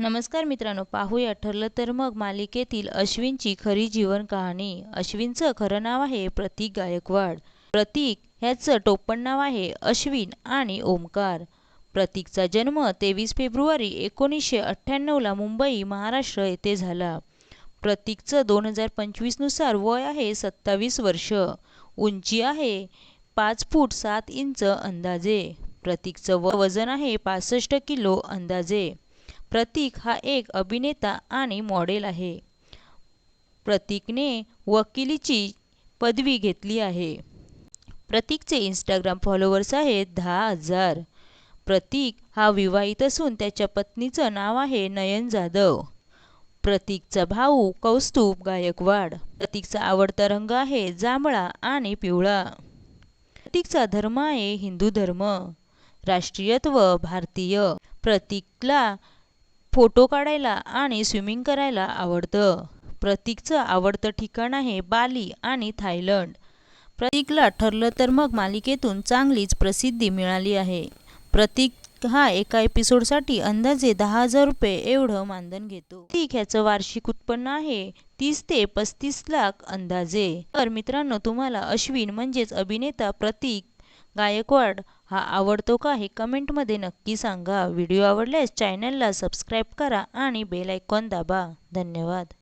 नमस्कार मित्रांनो पाहूया ठरलं तर मग मालिकेतील अश्विनची खरी जीवन कहाणी. अश्विनचं खरं नाव आहे प्रतीक गायकवाड. प्रतीक ह्याचं टोपण नाव आहे अश्विन आणि ओमकार. प्रतीकचा जन्म तेवीस फेब्रुवारी एकोणीसशे अठ्ठ्याण्णवला मुंबई महाराष्ट्र येथे झाला. प्रतीकचं दोन हजार पंचवीसनुसार वय आहे सत्तावीस वर्ष. उंची आहे पाच फूट सात इंच अंदाजे. प्रतीकचं व वजन आहे पासष्ट किलो अंदाजे. प्रतीक हा एक अभिनेता आणि मॉडेल आहे. प्रतीकने वकिलीची पदवी घेतली आहे. प्रतीकचे इंस्टाग्राम फॉलोअर्स आहेत दहा हजार. प्रतीक हा विवाहित असून त्याच्या पत्नीचं नाव आहे नयन जाधव. प्रतीकचा भाऊ कौस्तुभ गायकवाड. प्रतीकचा आवडता रंग आहे जांभळा आणि पिवळा. प्रतीकचा धर्म आहे हिंदू धर्म. राष्ट्रीयत्व भारतीय. प्रतीकला फोटो काढायला आणि स्विमिंग करायला आवडतं. प्रतीकचं आवडतं ठिकाण आहे बाली आणि थायलंड. प्रतीकला ठरलं तर मग मालिकेतून चांगलीच प्रसिद्धी मिळाली आहे. प्रतीक हा एका एपिसोडसाठी अंदाजे दहा हजार रुपये एवढं मानधन घेतो. प्रतीक ह्याचं वार्षिक उत्पन्न आहे तीस ते पस्तीस लाख अंदाजे. तर मित्रांनो तुम्हाला अश्विन म्हणजेच अभिनेता प्रतीक गायकवाड हा आवडतो का हे कमेंटमध्ये नक्की सांगा. व्हिडिओ आवडल्यास चॅनलला सबस्क्राईब करा आणि बेल आयकॉन दाबा. धन्यवाद.